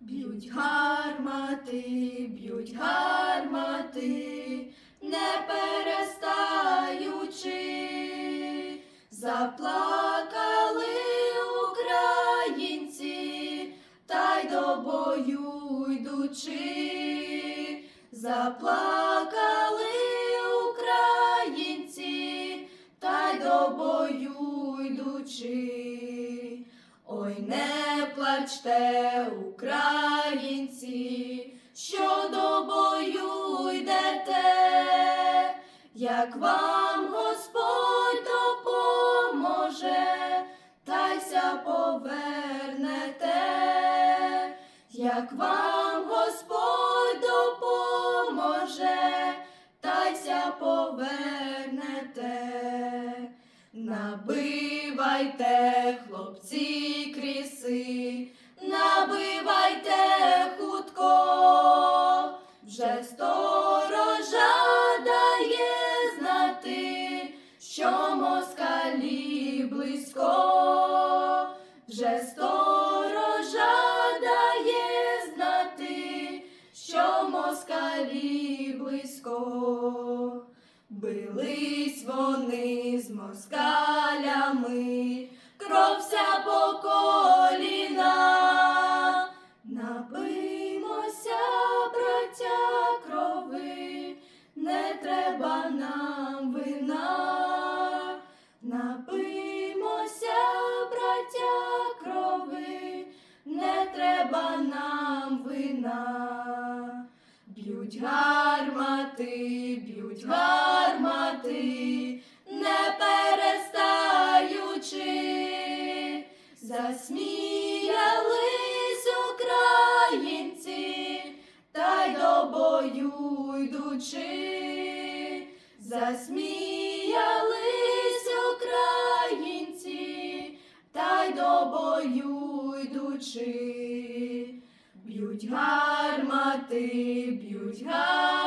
Б'ють гармати, б'ють гармати, не перестаючи, заплакали українці, та й до бою йдучи, заплакали українці, та й до бою йдучи. Ой, не плачте, українці, що до бою йдете, як вам Господь допоможе, тайся повернете, як вам Господь допоможе, тайся повернете. Набивайте, хлопці, кріси, набивайте хутко, вже сторожа дає знати, що москалі близько, вже сторожа дає знати, що москалі близько. Бились вони з москалями, кров вся по коліна. Напиймося, браття, крови, не треба нам вина. Напиймося, браття, крови, не треба нам вина. Б'ють гармати, б'ють гармати, засміялись українці, та й до бою йдучи, засміялись українці, та й до бою йдучи. Б'ють гармати, б'ють гармати.